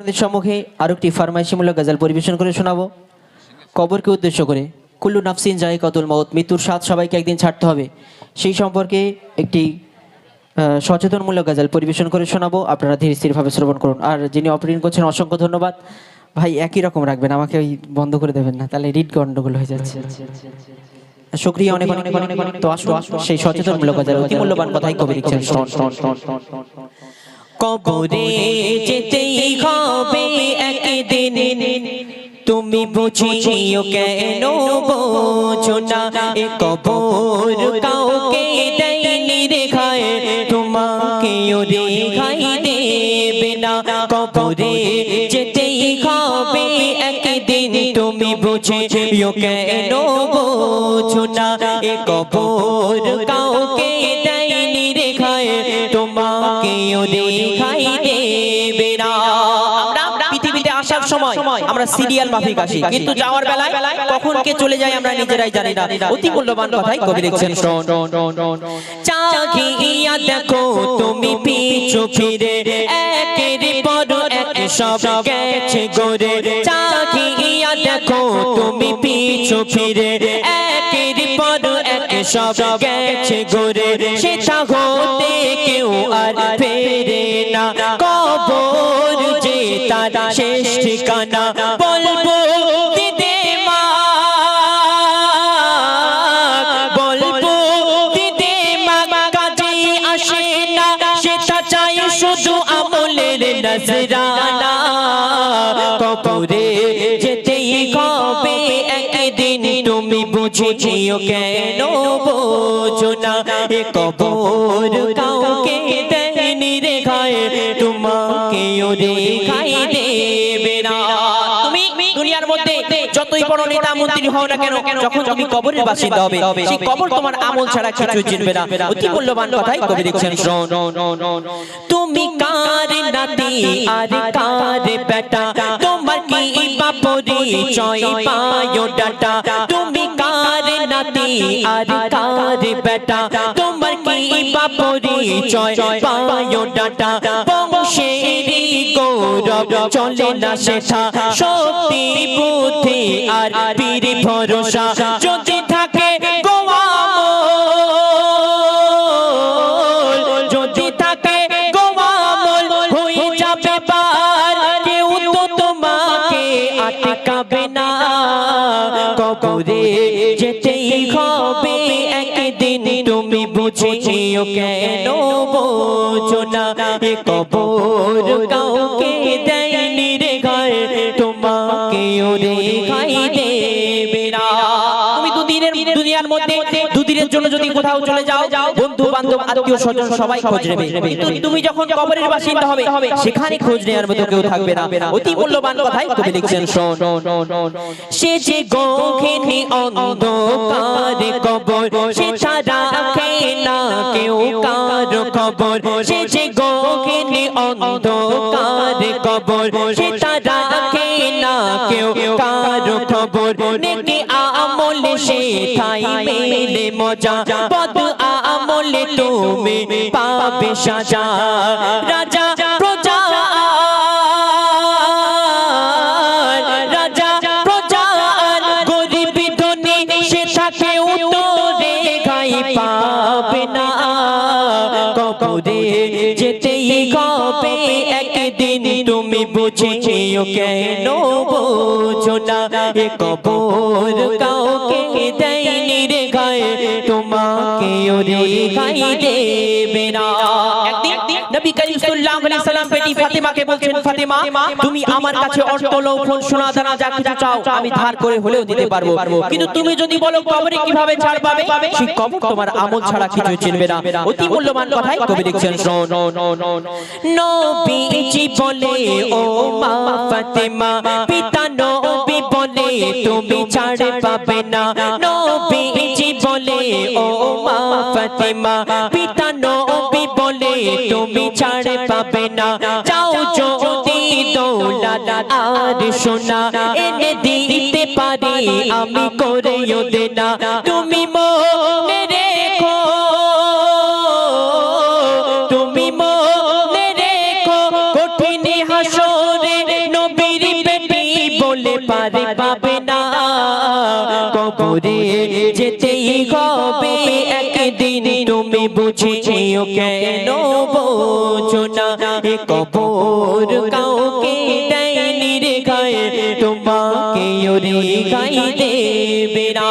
আপনাদের সম্মুখে আরও একটি ফার্মাইশিমূলক গজল পরিবেশন করে শোনাবো কবরকে উদ্দেশ্য করে কুল্লু নাফসিন জায় কতুল মত মৃত্যুর স্বাদ সবাইকে একদিন ছাড়তে হবে সেই সম্পর্কে একটি সচেতনমূলক গজল পরিবেশন করে শোনাবো আপনারা ধীরে স্থিরভাবে শ্রবণ করুন আর যিনি অপারেটিং করছেন অসংখ্য ধন্যবাদ ভাই একই রকম রাখবেন আমাকে ওই বন্ধ করে দেবেন না তাহলে রিড গন্ডগোল হয়ে যাচ্ছে শুক্রিয়া অনেক অনেক অনেক অনেক তো আসুন সেই সচেতনমূলক গজল অতি মূল্যবান কথাই কবি লিখছেন কবরে যেতেই হবে একদিন। তুমি বুঝিও কেন বোঝো না, এ কবর কাউকে দেয়নি রেখায় তোমাকে রেখাই দেবে না। কবরে যেতেই হবে একদিন, তুমি বুঝিও কেন বোঝো না, এ কবর কাউকে দেয়নি রেখায় তোমাকে রেখাই আমরা সিরিয়াল মাফিক আসি। কিন্তু যাওয়ার বেলায় কখন কে চলে যায় আমরা নিজেরাই জানি না। অতি মূল্যবান কথাই কবি লিখছেন। চাহিয়া দেখো তুমি পিছু ফিরে একের পর এক সব গেছে গোরে চাহিয়া দেখো তুমি পিছু ফিরে একের পর এক সব গেছে গোরে সেটা হতে কেউ আর ফেরে না। তার শেষ ঠিকানা বলব, দিদে মা। বলব, দিদে মা হবে, একদিন তুমি বুঝেছিও কেন বোঝো না, এ কাউকে তোমাকে রেখাই বড় নেতা মন্ত্রী হও না কেন, যখন তুমি কবরের বাসিন্দা হবে, সেই কবর তোমার আমল ছাড়া কিছু চিনবে না। অতি মূল্যবান কথাই কবি লিখছেন শোন তুমি কার নাতি আর কার বেটা? তোমার কি বাপরি চয় পায়ো ডাটা? তুমি কার নাতি আর কার বেটা? তোমার কি বাপরি চয় পায়ো ডাটা? বংশেরই গৌরব চলে না সেটা। শক্তি বুদ্ধি আর বীর ভরসা যদি থাকে গোয়ামল যদি থাকে গোয়ামল হয়ে যাবে পার। কেউ তো তোমাকে আটকাবে না। কবরে যেতেই হবে একদিন তুমি বুঝেছিও কেন বোঝো না। এ কবর কাউকে দেয়নি রে। গায় তোমাকে দেবে না। তুমি দুদিনের দুনিয়ার মধ্যে দুদিনের জন্য যদি কোথাও চলে যাও বন্ধু বান্ধব আত্মীয় স্বজন সবাই খোঁজ নেবে। কিন্তু তুমি যখন কবরের বাসিন্দা হবে সেখানে খোঁজ নেওয়ার মতো কেউ থাকবে না। অতি মূল্যবান কথাই কবি লিখছেন। শোন সে যে গোঘেনি অন্ধকার কবর সে ছাড়া না? কেউ কার খবর সে যে গোঘেনি অন্ধকার কবর সে ছাড়া না? কেউ কারও খবর নেকি আমলে সে ঠাই মেলে মজা। বদ আমলে তুমি পাবে সাজা। রাজা তুমি বুঝেছিও কেন বোঝো না এ কবর কাউকে দেয়নি রে গায়ে। তোমাকে ওরে গাই দেবে না। একদিন নবী করিম সাল্লাল্লাহু আলাইহি সাল্লাম বেটি ফাতেমাকে বলছেন, ফাতেমা, তুমি আমার কাছে অর্থ লৌফল সোনা, দানা, যা কিছু চাও, আমি ধার করে হলেও দিতে পারব। কিন্তু তুমি যদি বলো কবরে কীভাবে ছাড় পাবে সেই কবর তোমার আমল ছাড়া কিছু চিনবে না। অতি মূল্যবান কথাই কবি লিখছেন নবীজি বলে, ও মা ফাতেমা, পিতা নবী বলে, তুমি ছাড় পাবে না। নবীজি বলে, ও মা ফাতেমা, পিতা নবী তুমি ছাড় পাবে না। যাও যদি দৌলাল আর সোনা এনে দিতে পারি আমি করেও দেনা। তুমি মনে রেখো তুমি মনে রেখো কঠিন হাসরে নবীর বলে পারে পাবে না। কবরে তুমি বুঝেছিও কেন বোঝো না এ কবর কাউকে দেয়নি রে গায়ে। তোমাকে ওরে গাই দেবে না।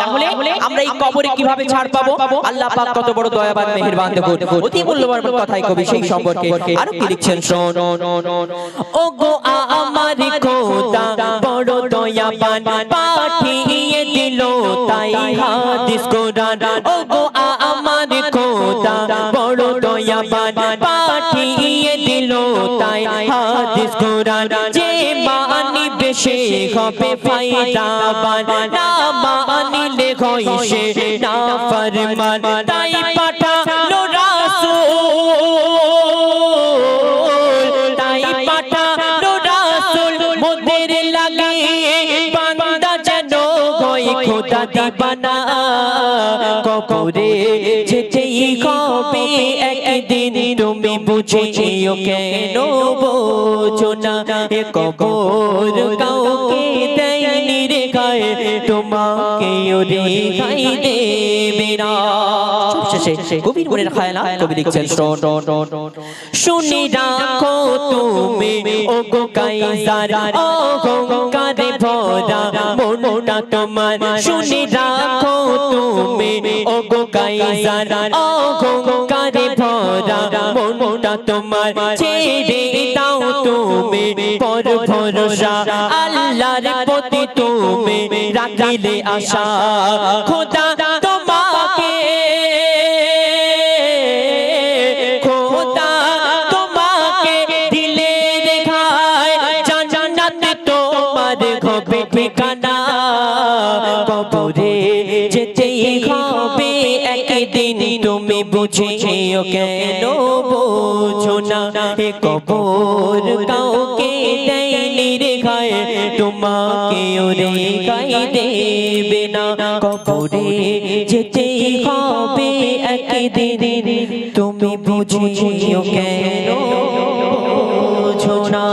তাহলে আমরা এই কবরে কীভাবে ছাড় পাবো? আল্লাহ পাক কত বড় দয়াবান মেহেরবান দেখুন। অতি মূল্যবান কথাই কবি সেই সম্পর্কে আরও কি লিখছেন? শোন। ও গো আমার খোদা বড় দয়াবান পাঠিয়ে দিল তাই হাদিস কোরআন। ও গো আমার খোদা বড় দয়াবান পাঠিয়ে দিল, তাই হাদিস কোরআন যে মানিবে সে হবে ফায়দাবান। না মানিলে হয় সে না ফরমান। তাই পাঠালো রাসূল, তাই পাঠালো রাসূল। মোদের লাগে বান্দা যেন হয় খোদা দিবানা। কবরে তুমি বুঝেছিও কেন বোঝো না? এ কবর কাউকে দেয়নি রে গায়ে। তোমাকে ওরে গাই দেবে না। শেষে কবির মনের খায়লা কবি লিখছেন। শোন রাখো তুমি ও গো কাইজার ও গঙ্গারে ভরা মনটা তোমার। শুনি রাখো তুমি ও গো কাইজার ও গঙ্গারে ভরা মনটা তোমার। ছেড়ে দাও তুমি পর ভরসা আল্লাহর প্রতি তুমি রাখিলে আশা। খোদা তোমাকে কবরে যেতেই হবে একদিন। তুমি বুঝেও কেন বোঝো না? এ কবর কাউকে তোমাকে ওরে গাই দেবে না। কবরে যেতেই হবে একদিন। তুমি বুঝেও কেন বোঝো না?